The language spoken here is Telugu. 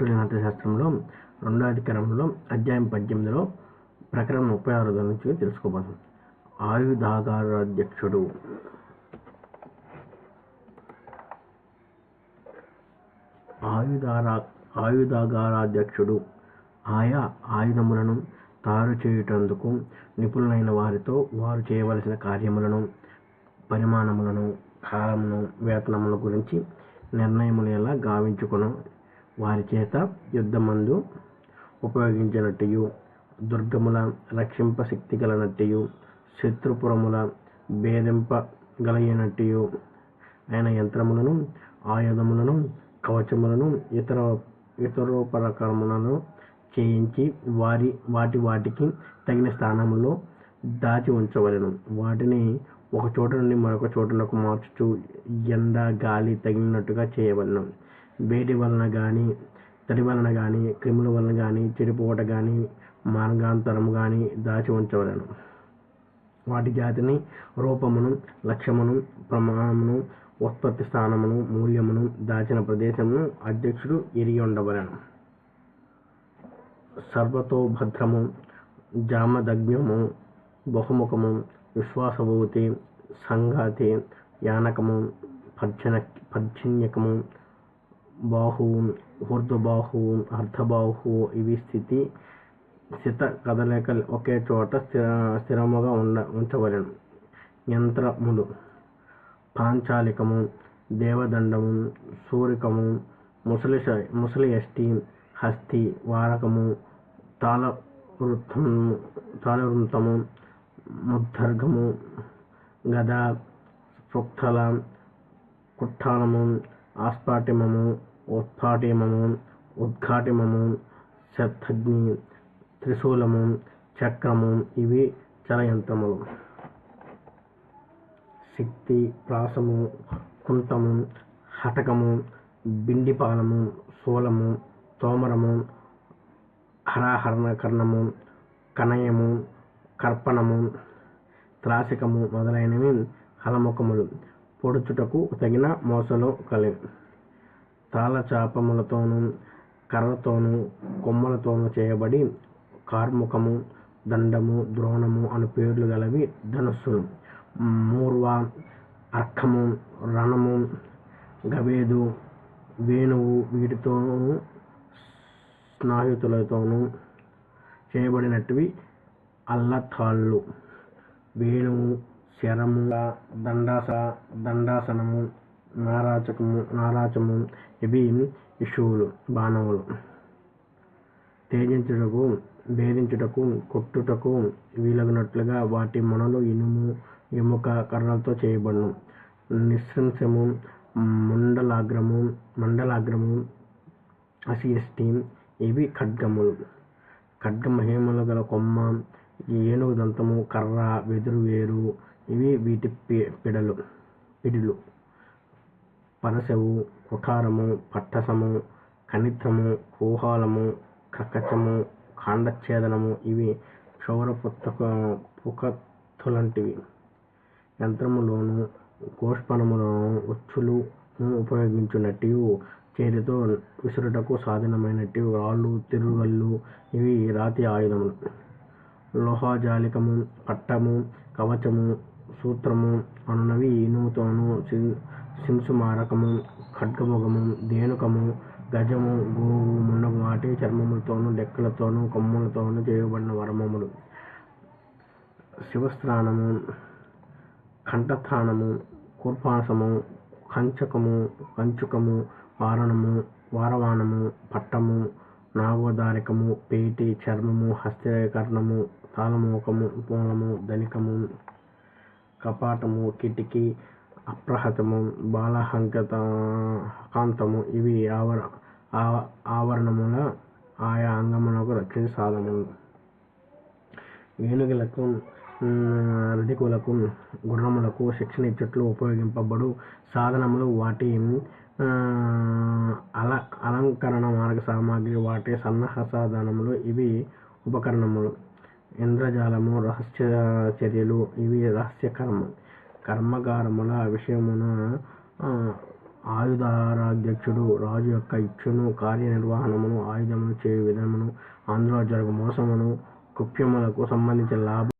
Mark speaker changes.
Speaker 1: కౌటిల్య నాట్యశాస్త్రంలో రెండో అధికారంలో అధ్యాయం పద్దెనిమిదిలో ప్రకరణ ముప్పై ఆరు నుంచి తెలుసుకోబోతుంది ఆయుధాగారాధ్యక్షుడు. ఆయుధారా ఆయుధాగారాధ్యక్షుడు. ఆయా ఆయుధములను తయారు చేయుటందుకు నిపుణులైన వారితో వారు చేయవలసిన కార్యములను పరిమాణములను కాలమును వేతనముల గురించి నిర్ణయములు ఎలా గావించుకును వారి చేత యుద్ధమందు ఉపయోగించినట్టు దుర్గముల రక్షింప శక్తి గలనట్టు శత్రుపురముల భేదింపగలిగినట్టు అయిన యంత్రములను ఆయుధములను కవచములను ఇతర ఇతరోపకరణములను చేయించి వారి వాటి వాటికి తగిన స్థానములో దాచి ఉంచవలను. వాటిని ఒక చోట నుండి మరొక చోటునకు మార్చుచు ఎండ గాలి తగిలినట్టుగా చేయవలను. వేడి వలన కానీ తడి వలన కానీ క్రిముల వలన కానీ చెడిపోవట కానీ మార్గాంతరము కానీ దాచి ఉంచవలెను. వాటి జాతిని రూపమును లక్ష్యమును ప్రమాణమును ఉత్పత్తి స్థానమును మూల్యమును దాచిన ప్రదేశమును అధ్యక్షుడు ఎరిగి ఉండవలను. సర్వతోభద్రము జామదగ్న్యము బహుముఖము విశ్వాసభూతి సంఘాతి యానకము పర్జన పర్జన్యకము బాహువు ఊర్ధ్వబాహువు అర్ధబాహువు ఇవి స్థితి స్థిత కదలేక ఒకే చోట స్థిర స్థిరముగా ఉండ ఉంచవలెను యంత్రములు పాంచాలికము దేవదండము సూరికము ముసలి ముసలి యష్టి హస్తి వారకము తాళ వృత్తము తాళవృత్తము ముద్దర్గము గద సుక్తల కుట్టాలము ఆస్పాటిమము ఉత్పాటిమము ఉద్ఘాటిమము శతగ్ని త్రిశూలము చక్రము ఇవి చలయంత్రములు శక్తి ప్రాసము కుంతము హటకము బిండిపాలము శూలము తోమరము హరాహరణ కర్ణము కనయము కర్పణము త్రాసికము మొదలైనవి హలముఖములు. పొడుచుటకు తగిన మోసలు కలివి తాళచాపములతోనూ కర్రతోనూ కొమ్మలతోనూ చేయబడి కార్ముకము దండము ద్రోణము అను పేర్లు గలవి ధనుస్సులు మూర్వ అర్కము రణము గవేదు వేణువు వీటితోనూ స్నాయుతులతోనూ చేయబడినటివి అల్లతాళ్ళు వేణువు శరము దండాస దండాసనము నారాచకము నారాచము ఇవి ఇషువులు బాణములు. తేజించుటకు భేదించుటకు కొట్టుటకు వీలగినట్లుగా వాటి మొనలు ఇనుము ఎముక కర్రలతో చేయబడును. నిస్సంశము మండలాగ్రము మండలాగ్రము అసిఎస్టి ఇవి ఖడ్గములు. ఖడ్గమహేములు గల కొమ్మ ఏనుగు దంతము కర్ర వెదురు వేరు ఇవి వీటి పిడలు పిడులు. పరశవు కుఠారము పట్టసము కనిత్రము కుహాలము కక్కచము కాండఛేదనము ఇవి క్షౌర పుత్తక పుకత్తులంటివి. యంత్రములోను గోష్పణములోను ఉచ్చులు ఉపయోగించున్నట్టు చేతితో విసురుటకు సాధనమైనట్టు రాళ్ళు తిరుగళ్ళు ఇవి రాతి ఆయుధములు. లోహజాలికము పట్టము కవచము సూత్రము అనునవి ఇనుముతోను శింసుమారకము ఖడ్గముఖము ధేనుకము గజము గోవు మున్నగు వాటి చర్మములతోనూ డెక్కలతోనూ కొమ్ములతోనూ చేయబడిన వర్మములు శివస్త్రాణము కంఠస్థానము కూర్పాసము కంచకము కంచుకము వారణము వారవానము పట్టము నాగోదారికము పేటి చర్మము హస్తకర్ణము తాళమూకము మూలము ధనికము కపాటము కిటికీ అప్రహతము బాలహంకత కాంతము ఇవి ఆవర ఆవరణముల ఆయా అంగములకు రక్షణ సాధనములు ఏనుగులకు రధికులకు గుర్రములకు శిక్షణ ఇచ్చట్లు ఉపయోగింపబడు సాధనములు వాటి అల అలంకరణ మార్గ సామాగ్రి వాటి సన్నాహ సాధనములు ఇవి ఉపకరణములు. ఇంద్రజాలము రహస్య చర్యలు ఇవి రహస్య కర్మగారముల విషయమున ఆయుధారాధ్యక్షుడు రాజు యొక్క ఇచ్చును కార్యనిర్వహణమును ఆయుధమును చేయు విధమును అందులో జరుగు మోసమును కుప్యములకు సంబంధించిన లాభ